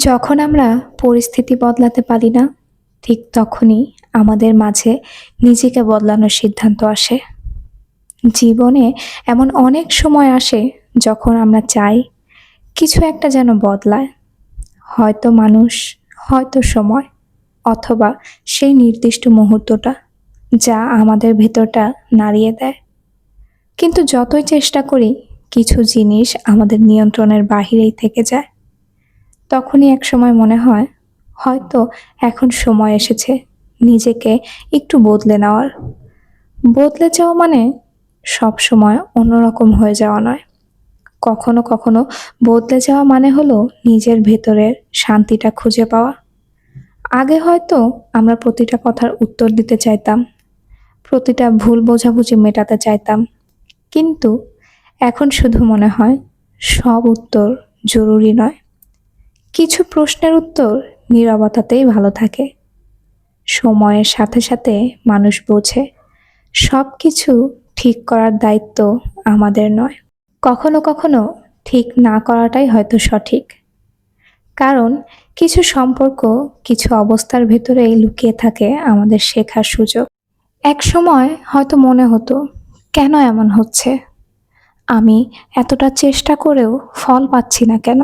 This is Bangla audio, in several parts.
যখন আমরা পরিস্থিতি বদলাতে পারি না, ঠিক তখনই আমাদের মাঝে নিজেকে বদলানোর সিদ্ধান্ত আসে। জীবনে এমন অনেক সময় আসে যখন আমরা চাই কিছু একটা যেন বদলায়। হয়তো মানুষ, হয়তো সময়, অথবা সেই নির্দিষ্ট মুহূর্তটা যা আমাদের ভেতরটা নাড়িয়ে দেয়। কিন্তু যতই চেষ্টা করি, কিছু জিনিস আমাদের নিয়ন্ত্রণের বাহিরেই থেকে যায়। তখনই এক সময় মনে হয়, হয়তো এখন সময় এসেছে নিজেকে একটু বদলে নেওয়ার। বদলে যাওয়া মানে সব সময় অন্যরকম হয়ে যাওয়া নয়। কখনো কখনো বদলে যাওয়া মানে হলো নিজের ভেতরের শান্তিটা খুঁজে পাওয়া। আগে হয়তো আমরা প্রতিটা কথার উত্তর দিতে চাইতাম, প্রতিটা ভুল বোঝাবুঝি মেটাতে চাইতাম, কিন্তু এখন শুধু মনে হয় সব উত্তর জরুরি নয়। কিছু প্রশ্নের উত্তর নীরবতাতেই ভালো থাকে। সময়ের সাথে সাথে মানুষ বোঝে সব কিছু ঠিক করার দায়িত্ব আমাদের নয়। কখনো কখনো ঠিক না করাটাই হয়তো সঠিক। কারণ কিছু সম্পর্ক কিছু অবস্থার ভেতরেই লুকিয়ে থাকে আমাদের শেখার সুযোগ। এক সময় হয়তো মনে হতো, কেন এমন হচ্ছে? আমি এতটা চেষ্টা করেও ফল পাচ্ছি না কেন?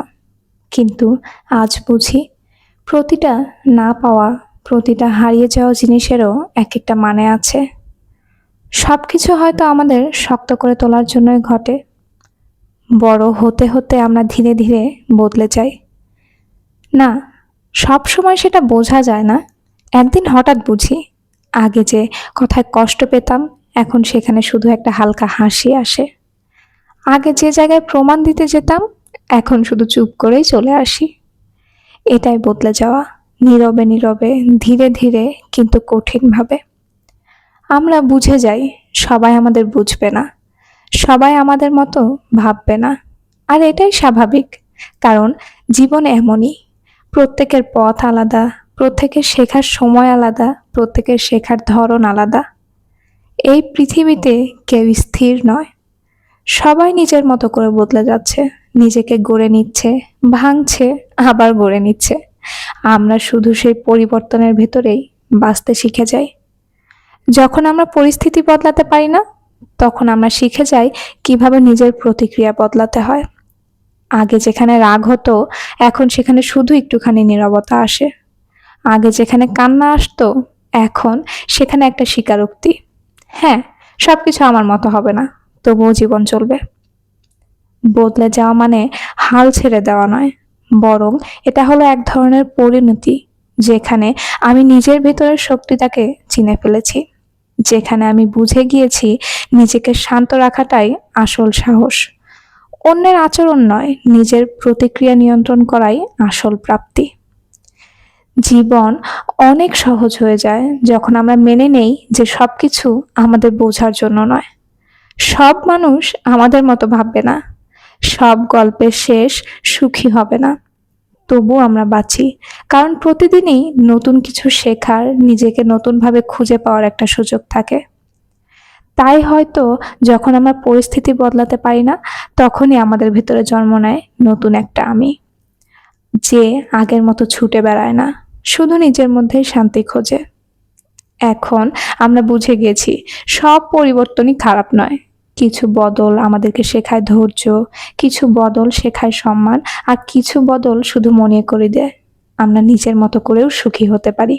কিন্তু আজ বুঝি প্রতিটা না পাওয়া, প্রতিটা হারিয়ে যাওয়া জিনিসেরও এক একটা মানে আছে। সব কিছু হয়তো আমাদের শক্ত করে তোলার জন্যই ঘটে। বড় হতে হতে আমরা ধীরে ধীরে বদলে যাই। না সব সময় সেটা বোঝা যায় না। একদিন হঠাৎ বুঝি, আগে যে কথায় কষ্ট পেতাম, এখন সেখানে শুধু একটা হালকা হাসি আসে। আগে যে জায়গায় প্রমাণ দিতে যেতাম এখন শুধু চুপ করেই চলে আসি। এটাই বদলে যাওয়া, নীরবে নীরবে, ধীরে ধীরে, কিন্তু কঠিনভাবে। আমরা বুঝে যাই, সবাই আমাদের বুঝবে না। সবাই আমাদের মতো ভাববে না। আর এটাই স্বাভাবিক, কারণ জীবন এমনই। প্রত্যেকের পথ আলাদা, প্রত্যেকের শেখার সময় আলাদা, প্রত্যেকের শেখার ধরন আলাদা। এই পৃথিবীতে কেউ স্থির নয়। সবাই নিজের মতো করে বদলে যাচ্ছে। নিজেকে গড়ে নিচ্ছে, ভাঙছে, আবার গড়ে নিচ্ছে। আমরা শুধু সেই পরিবর্তনের ভেতরেই বাঁচতে শিখে যাই। যখন আমরা পরিস্থিতি বদলাতে পারি না, তখন আমরা শিখে যাই কীভাবে নিজের প্রতিক্রিয়া বদলাতে হয়। আগে যেখানে রাগ হতো, এখন সেখানে শুধু একটুখানি নীরবতা আসে। আগে যেখানে কান্না আসতো, এখন সেখানে একটা স্বীকারোক্তি। হ্যাঁ সব কিছু আমার মতো হবে না। তবুও জীবন চলবে। বদলে যাওয়া মানে হাল ছেড়ে দেওয়া নয়, বরং এটা হলো এক ধরনের পরিণতি, যেখানে আমি নিজের ভেতরের শক্তিটাকে চিনে ফেলেছি, যেখানে আমি বুঝে গিয়েছি নিজেকে শান্ত রাখাটাই আসল সাহস। অন্যের আচরণ নয়, নিজের প্রতিক্রিয়া নিয়ন্ত্রণ করাই আসল প্রাপ্তি। জীবন অনেক সহজ হয়ে যায় যখন আমরা মেনে নেই যে সব কিছু আমাদের বোঝার জন্য নয়। সব মানুষ আমাদের মতো ভাববে না। সব গল্পের শেষ সুখী হবে না। তবু আমরা বাঁচি। কারণ প্রতিদিনই নতুন কিছু শেখার, নিজেকে নতুনভাবে খুঁজে পাওয়ার একটা সুযোগ থাকে। তাই হয়তো যখন আমরা পরিস্থিতি বদলাতে পারি না, তখনই আমাদের ভেতরে জন্ম নেয় নতুন একটা আমি। যে আগের মতো ছুটে বেড়ায় না, শুধু নিজের মধ্যেই শান্তি খোঁজে। এখন আমরা বুঝে গেছি, সব পরিবর্তনই খারাপ নয়। কিছু বদল আমাদেরকে শেখায় ধৈর্য, কিছু বদল শেখায় সম্মান, আর কিছু বদল শুধু মনে করে দেয়। আমরা নিজের মতো করেও সুখী হতে পারি।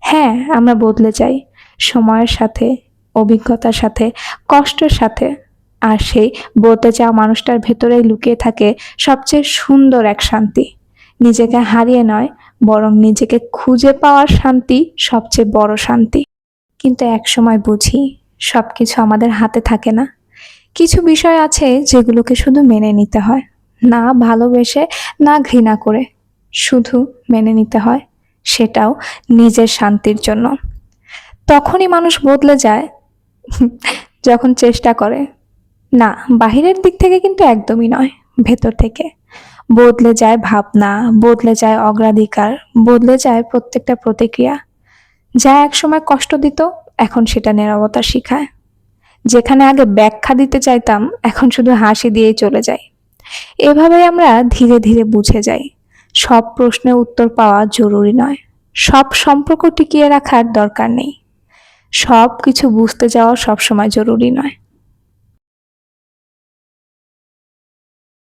হ্যাঁ আমরা বদলে যাই। সময়ের সাথে, অভিজ্ঞতার সাথে, কষ্টের সাথে। আর সেই বদলে যাওয়া মানুষটার ভেতরেই লুকিয়ে থাকে সবচেয়ে সুন্দর এক শান্তি। নিজেকে হারিয়ে নয়, বরং নিজেকে খুঁজে পাওয়ার শান্তি সবচেয়ে বড় শান্তি। কিন্তু এক সময় বুঝি সব কিছু আমাদের হাতে থাকে না। কিছু বিষয় আছে যেগুলোকে শুধু মেনে নিতে হয়। না ভালোবেসে, না ঘৃণা করে। শুধু মেনে নিতে হয়, সেটাও নিজের শান্তির জন্য। তখনই মানুষ বদলে যায়, যখন চেষ্টা করে। না, বাহিরের দিক থেকে কিন্তু একদমই নয়, ভেতর থেকে। বদলে যায় ভাবনা, বদলে যায় অগ্রাধিকার, বদলে যায় প্রত্যেকটা প্রতিক্রিয়া। যা একসময় কষ্ট দিত এখন সেটা নিরবতা শিখায়। যেখানে আগে ব্যাখ্যা দিতে চাইতাম, এখন শুধু হাসি দিয়েই চলে যাই। এভাবে আমরা ধীরে ধীরে বুঝে যাই। সব প্রশ্নের উত্তর পাওয়া জরুরি নয়। সব সম্পর্ক টিকিয়ে রাখার দরকার নেই। সব কিছু বুঝতে যাওয়া সবসময় জরুরি নয়।